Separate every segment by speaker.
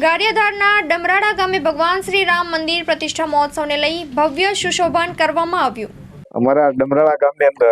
Speaker 1: ગારિયાધારના ડમરાડા ગામે ભગવાન શ્રી રામ મંદિર પ્રતિષ્ઠા મહોત્સવને લઈ ભવ્ય સુશોભન કરવામાં આવ્યું.
Speaker 2: અમારા ડમરાળા ગામની અંદર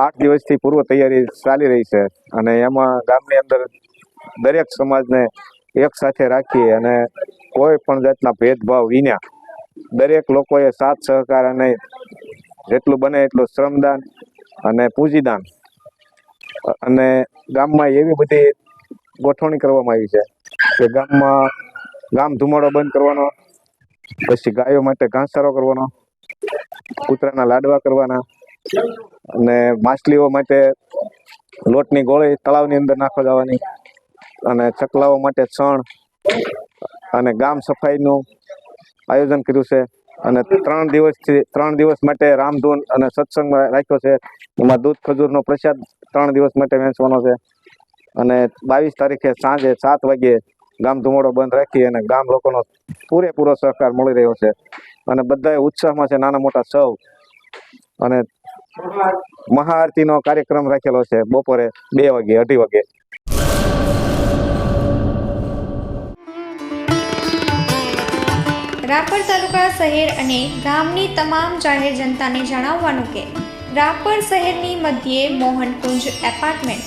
Speaker 2: આઠ દિવસથી પૂર્વ તૈયારી ચાલી રહી છે અને એમાં ગામની અંદર દરેક સમાજને એક સાથે રાખી અને કોઈ પણ જાતના ભેદભાવ વિના દરેક લોકોએ સાથ સહકાર અને જેટલું બને એટલું શ્રમદાન અને પૂંજીદાન. અને ગામમાં એવી બધી ગોઠવણી કરવામાં આવી છે. કે ગામમાં, ગામ ધુમાડો બંધ કરવાનો, પછી ગાયો માટે ઘાસચારો કરવાનો, કૂતરાના લાડવા કરવાના, અને માછલીઓ માટે લોટની ગોળી તળાવની અંદર નાખવા જવાની, અને ચકલાઓ માટે છણ અને ગામ સફાઈનું આયોજન કર્યું છે, અને ત્રણ દિવસથી, ત્રણ દિવસ માટે રામધૂન અને સત્સંગ રાખ્યો છે, એમાં દૂધ ખજૂરનો પ્રસાદ ત્રણ દિવસ માટે વહેંચવાનો છે, અને બાવીસ તારીખે સાંજે સાત વાગ્યે ગામ ધુમાડો બંધ રાખી અને ગામ લોકોનો પૂરેપૂરો સહકાર મળી રહ્યો છે. અને બધા ઉત્સાહમાં છે નાના મોટા સૌ. અને મહાઆરતીનો કાર્યક્રમ રાખેલો છે બપોરે બે વાગે, અઢી વાગે.
Speaker 1: રાપર તાલુકા શહેર અને ગામની તમામ જાહેર જનતાને જણાવવાનું કે, રાપર શહેરની મધ્યે મોહનકુંજ એપાર્ટમેન્ટ